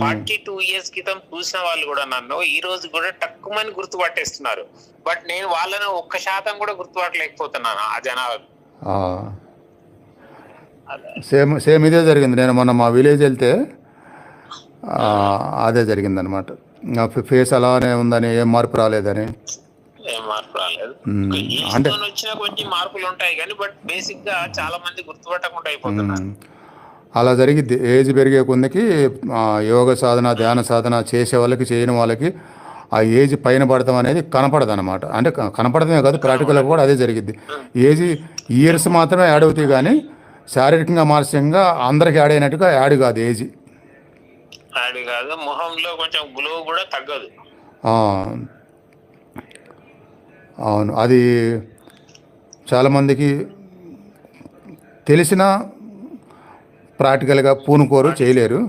Forty two years క్రితం చూసిన వాళ్ళు కూడా నన్ను. ఈ రోజు కూడా తక్కువని గుర్తుపట్టేస్తున్నారు. బట్ నేను వాళ్ళని ఒక్క శాతం కూడా గుర్తుపట్టలేకపోతున్నాను ఆ అదే. సేమ్ సేమ్ ఇదే జరిగింది. నేను మొన్న మా విలేజ్ వెళ్తే అదే జరిగిందనమాట నా ఫేస్ అలానే ఉందని ఏం మార్పు రాలేదని. ఏం మార్పు రాలేదు. ఏజ్ అంటే- వచ్చిన కొంచెం మార్పులు ఉంటాయి కానీ బట్ బేసిక్గా చాలా మంది గుర్తుపట్టకుండా అయిపోతున్నారు. అలా జరిగిద్ది ఏజ్ పెరిగే కొందికి యోగ సాధన ధ్యాన సాధన చేసే వాళ్ళకి చేయని వాళ్ళకి ఆ ఏజ్ పైన పడతాం అనేది కనపడదు అనమాట అంటే కనపడమే కాదు ప్రాక్టికల్గా కూడా అదే జరిగిద్ది. ఏజ్ ఇయర్స్ మాత్రమే యాడ్ అవుతాయి కానీ శారీరకంగా మానసికంగా అందరికి యాడ్ అయినట్టుగా యాడ్ కాదు ఏజ్. అది కాదు. మొహంలో కొంచెం గ్లో కూడా తగ్గదు. అవును. అది చాలామందికి తెలిసిన ప్రాక్టికల్గా పూనుకోరు చేయలేరు.